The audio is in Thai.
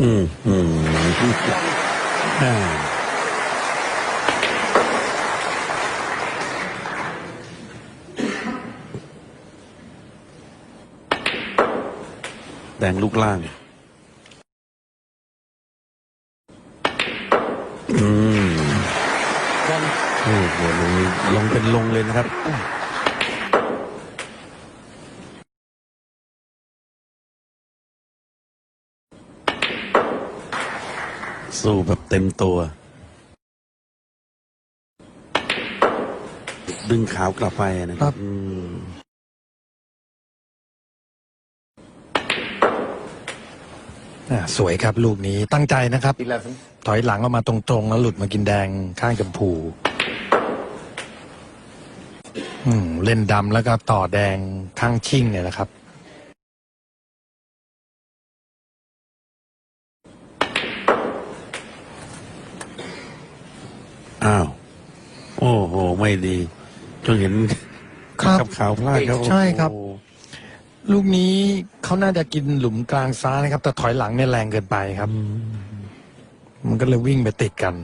อืมอืมอ่าแดงลูกล่าง อืมโอ้โหลงลงเป็นลงเลยนะครับ สู้แบบเต็มตัว ดึงขาวกลับไปนะคครัรับบอืมอ่าสวยครับลูกนี้ตั้งใจนะครับ 11. ถอยหลังออกมาตรงๆ แล้วหลุดมากินแดงข้างจมพูอืมเล่นดำแล้วก็ต่อแดงข้างชิ่งเนี่ยนะครับ อ้าว โอ้โห ไม่ดี จนเห็นครับขับขาวพลาดครับใช่ครับ โอ้โหลูกนี้เขาน่าจะกินหลุมกลางซ้ายนะครับ แต่ถอยหลังเนี่ยแรงเกินไปครับมันก็เลยวิ่งไปติดกัน